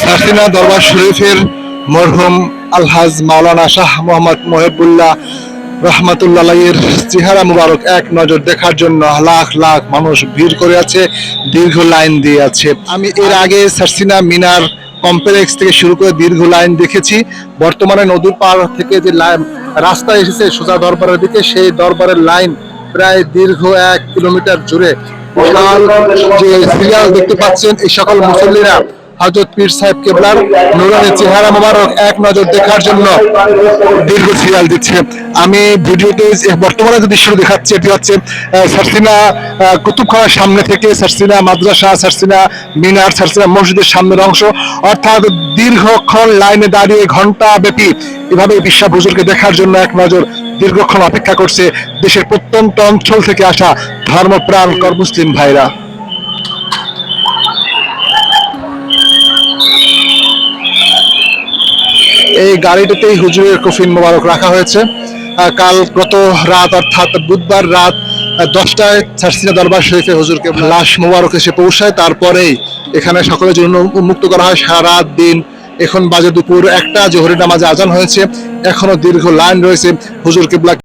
সারসিনা দরবার শরীফের মরহুম আলহাজ মাওলানা শাহ মোহাম্মদ মহেবুল্লাহ রহমাতুল্লাহের চেহারা মুবারক এক নজর দেখার জন্য লাখ লাখ মানুষ ভিড় করে আছে, দীর্ঘ লাইন দিয়ে আছে। আমি এর আগে সারসিনা মিনার কমপ্লেক্স থেকে শুরু করে দীর্ঘ লাইন দেখেছি। বর্তমানে নদীর পার থেকে যে রাস্তা এসেছে সোজা দরবারের দিকে, সেই দরবারের লাইন প্রায় দীর্ঘ এক কিলোমিটার জুড়ে। যে সিরিয়াল দেখতে পাচ্ছেন, এই সকল মুসল্লিরা হজরত পীর সাহেব কেবলার নুরানি চেহারা মোবারক এক নজর দেখার জন্য দীর্ঘ সিরিয়াল দিচ্ছে। আমি ভিডিওতে বর্তমানে যে দৃশ্য দেখাচ্ছি, এটি হচ্ছে সারসিনা কুতুবখানার সামনে থেকে সারসিনা মাদ্রাসা, সারসিনা মিনার, সারসিনা মসজিদের সামনের অংশ। অর্থাৎ দীর্ঘক্ষণ লাইনে দাঁড়িয়ে ঘণ্টা ব্যাপী এভাবে বিশ্বাস হুজুরকে দেখার জন্য এক নজর দীর্ঘক্ষণ অপেক্ষা করছে দেশের প্রত্যন্ত অঞ্চল থেকে আসা ধর্মপ্রাণ কর ভাইরা। এই গাড়িটাতেই হুজুরের কফিন মোবারক রাখা হয়েছে। কাল গত রাত, অর্থাৎ বুধবার রাত দশটায় সারসিনা দরবার শরীফে হুজুরকে লাশ মোবারক এসে পৌঁছায়। তারপরেই এখানে সকলের জন্য উন্মুক্ত করা হয়। সারা দিন এখন বাজে দুপুর একটা, জোহরের নামাজে আজান হয়েছে। এখনও দীর্ঘ লাইন রয়েছে। হুজুর কেবলা